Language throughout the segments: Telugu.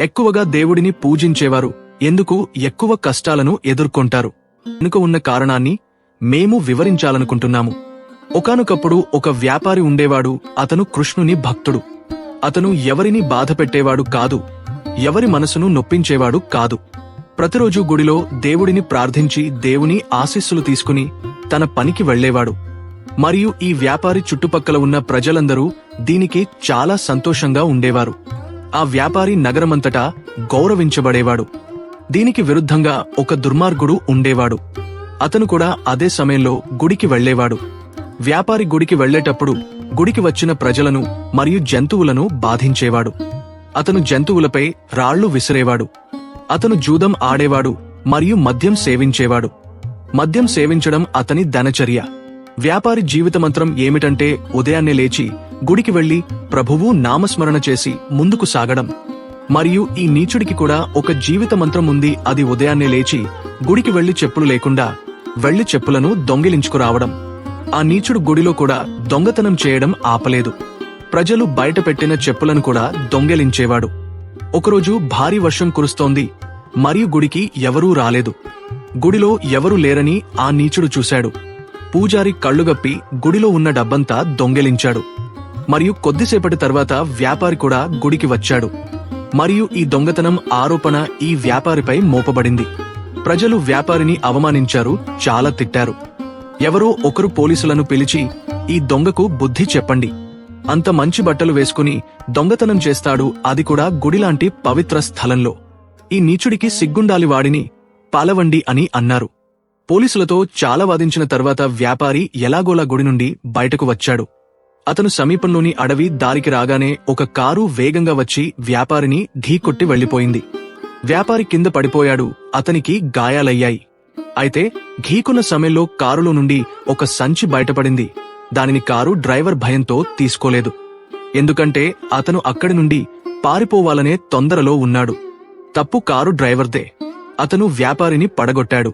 ఎక్కువగా దేవుడిని పూజించేవారు ఎందుకు ఎక్కువ కష్టాలను ఎదుర్కొంటారు. వెనుక ఉన్న కారణాన్ని మేము వివరించాలనుకుంటున్నాము. ఒకనొకప్పుడు ఒక వ్యాపారి ఉండేవాడు అతను కృష్ణుని భక్తుడు. అతను ఎవరిని బాధపెట్టేవాడు కాదు ఎవరి మనసును నొప్పించేవాడు కాదు. ప్రతిరోజు గుడిలో దేవుడిని ప్రార్థించి దేవుని ఆశీస్సులు తీసుకుని తన పనికి వెళ్ళేవాడు మరియు ఈ వ్యాపారి చుట్టుపక్కల ఉన్న ప్రజలందరూ దీనికి చాలా సంతోషంగా ఉండేవారు. ఆ వ్యాపారి నగరమంతటా గౌరవించబడేవాడు. దీనికి విరుద్ధంగా ఒక దుర్మార్గుడు ఉండేవాడు. అతను కూడా అదే సమయంలో గుడికి వెళ్ళేవాడు వ్యాపారి గుడికి వెళ్ళేటప్పుడు గుడికి వచ్చిన ప్రజలను మరియు జంతువులను బాధించేవాడు. అతను జంతువులపై రాళ్ళు విసిరేవాడు. అతను జూదం ఆడేవాడు మరియు మద్యం సేవించేవాడు. మద్యం సేవించడం అతని ధనచర్య వ్యాపారి జీవితమంత్రం ఏమిటంటే ఉదయాన్నే లేచి గుడికి వెళ్ళి ప్రభువు నామస్మరణ చేసి ముందుకు సాగడం. మరియు ఈ నీచుడికి కూడా ఒక జీవిత మంత్రం ఉంది అది ఉదయాన్నే లేచి గుడికి వెళ్ళి చెప్పులు లేకుండా వెళ్ళి చెప్పులను దొంగిలించుకురావడం ఆ నీచుడు గుడిలో కూడా దొంగతనం చేయడం ఆపలేదు. ప్రజలు బయట పెట్టిన చెప్పులను కూడా దొంగిలించేవాడు. ఒకరోజు భారీ వర్షం కురుస్తోంది మరియు గుడికి ఎవరూ రాలేదు. గుడిలో ఎవరూ లేరని ఆ నీచుడు చూశాడు. పూజారి కళ్ళుగప్పి గుడిలో ఉన్న డబ్బంతా దొంగిలించాడు. మరియు కొద్దిసేపటి తర్వాత వ్యాపారి కూడా గుడికి వచ్చాడు. మరియు ఈ దొంగతనం ఆరోపణ ఈ వ్యాపారిపై మోపబడింది. ప్రజలు వ్యాపారిని అవమానించారు చాలా తిట్టారు. ఎవరో ఒకరు పోలీసులను పిలిచి ఈ దొంగకు బుద్ధి చెప్పండి. అంత మంచి బట్టలు వేసుకుని దొంగతనం చేస్తాడు అది కూడా గుడిలాంటి పవిత్ర స్థలంలో. ఈ నీచుడికి సిగ్గుండాలి వాడిని పాలవండి అని అన్నారు. పోలీసులతో చాలా వాదించిన తర్వాత వ్యాపారి ఎలాగోలా గుడి నుండి బయటకు వచ్చాడు. అతను సమీపంలోని అడవి దారికి రాగానే ఒక కారు వేగంగా వచ్చి వ్యాపారిని ఢీకొట్టి వెళ్ళిపోయింది వ్యాపారి కింద పడిపోయాడు అతనికి గాయాలయ్యాయి. అయితే ఘీకున్న సమయంలో కారులో నుండి ఒక సంచి బయటపడింది. దానిని కారు డ్రైవర్ భయంతో తీసుకోలేదు. ఎందుకంటే అతను అక్కడి నుండి పారిపోవాలనే తొందరలో ఉన్నాడు. తప్పు కారు డ్రైవర్దే. అతను వ్యాపారిని పడగొట్టాడు.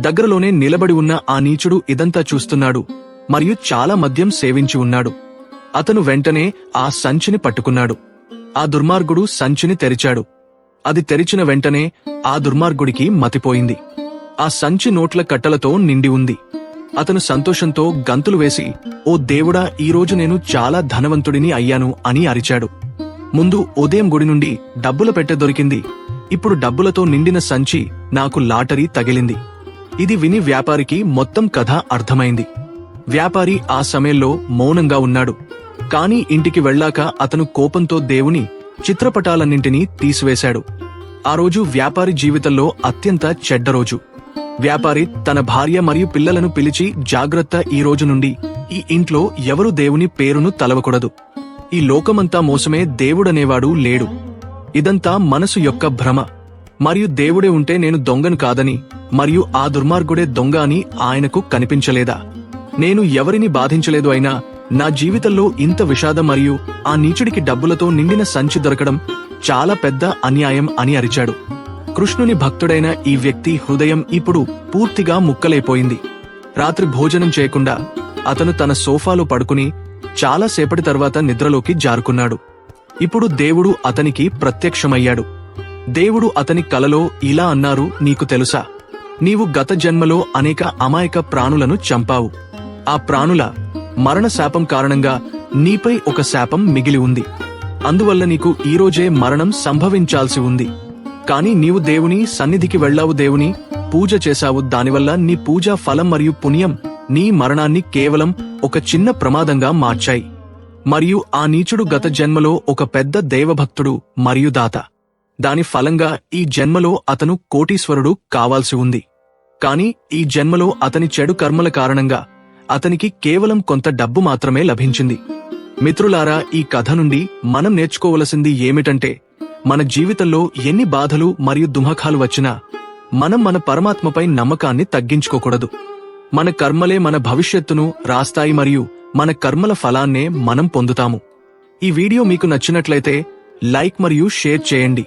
దగ్గరలోనే నిలబడి ఉన్న ఆ నీచుడు ఇదంతా చూస్తున్నాడు మరియు చాలా మద్యం సేవించి ఉన్నాడు. అతను వెంటనే ఆ సంచిని పట్టుకున్నాడు. ఆ దుర్మార్గుడు సంచిని తెరిచాడు. అది తెరిచిన వెంటనే ఆ దుర్మార్గుడికి మతిపోయింది. ఆ సంచి నోట్ల కట్టలతో నిండి ఉంది. అతను సంతోషంతో గంతులు వేసి ఓ దేవుడా ఈరోజు నేను చాలా ధనవంతుడిని అయ్యాను అని అరిచాడు. ముందు ఉదయం గుడి నుండి డబ్బుల పెట్టె దొరికింది. ఇప్పుడు డబ్బులతో నిండిన సంచి నాకు లాటరీ తగిలింది. ఇది విని వ్యాపారికి మొత్తం కథ అర్థమైంది. వ్యాపారి ఆ సమయంలో మౌనంగా ఉన్నాడు. కాని ఇంటికి వెళ్ళాక అతను కోపంతో దేవుని చిత్రపటాలన్నింటినీ తీసివేశాడు. ఆ రోజు వ్యాపారి జీవితంలో అత్యంత చెడ్డ రోజు. వ్యాపారి తన భార్య మరియు పిల్లలను పిలిచి జాగ్రత్త ఈ రోజు నుండి. ఈ ఇంట్లో ఎవరు దేవుని పేరును తలవకూడదు. ఈ లోకమంతా మోసమే దేవుడనేవాడు లేడు. ఇదంతా మనసు యొక్క భ్రమ. మరియు దేవుడే ఉంటే నేను దొంగను కాదని మరియు ఆ దుర్మార్గుడే దొంగ అని ఆయనకు కనిపించలేదా? నేను ఎవరిని బాధించలేదు అయినా నా జీవితంలో ఇంత విషాదం మరియు ఆ నీచుడికి డబ్బులతో నిండిన సంచి దొరకడం చాలా పెద్ద అన్యాయం అని అరిచాడు. కృష్ణుని భక్తుడైన ఈ వ్యక్తి హృదయం ఇప్పుడు పూర్తిగా ముక్కలైపోయింది. రాత్రి భోజనం చేయకుండా అతను తన సోఫాలో పడుకుని చాలా సేపటి తర్వాత నిద్రలోకి జారుకున్నాడు. ఇప్పుడు దేవుడు అతనికి ప్రత్యక్షమయ్యాడు. దేవుడు అతని కలలో ఇలా అన్నారు నీకు తెలుసా? నీవు గత జన్మలో అనేక అమాయక ప్రాణులను చంపావు. ఆ ప్రాణుల మరణ శాపం కారణంగా నీపై ఒక శాపం మిగిలి ఉంది. అందువల్ల నీకు ఈరోజే మరణం సంభవించాల్సి ఉంది. కాని నీవు దేవుని సన్నిధికి వెళ్ళావు దేవుని పూజ చేశావు. దానివల్ల నీ పూజా ఫలం మరియు పుణ్యం నీ మరణాన్ని కేవలం ఒక చిన్న ప్రమాదంగా మార్చాయి. మరియు ఆ నీచుడు గత జన్మలో ఒక పెద్ద దైవభక్తుడు మరియు దాత. దాని ఫలంగా ఈ జన్మలో అతను కోటీశ్వరుడు కావాల్సి ఉంది. కాని ఈ జన్మలో అతని చెడు కర్మల కారణంగా అతనికి కేవలం కొంత డబ్బు మాత్రమే లభించింది. మిత్రులారా ఈ కథ నుండి మనం నేర్చుకోవలసింది ఏమిటంటే మన జీవితంలో ఎన్ని బాధలు మరియు దుమఖాలు వచ్చినా మనం మన పరమాత్మపై నమ్మకాన్ని తగ్గించుకోకూడదు. మన కర్మలే మన భవిష్యత్తును రాస్తాయి మరియు మన కర్మల ఫలాన్నే మనం పొందుతాము. ఈ వీడియో మీకు నచ్చినట్లయితే లైక్ మరియు షేర్ చేయండి.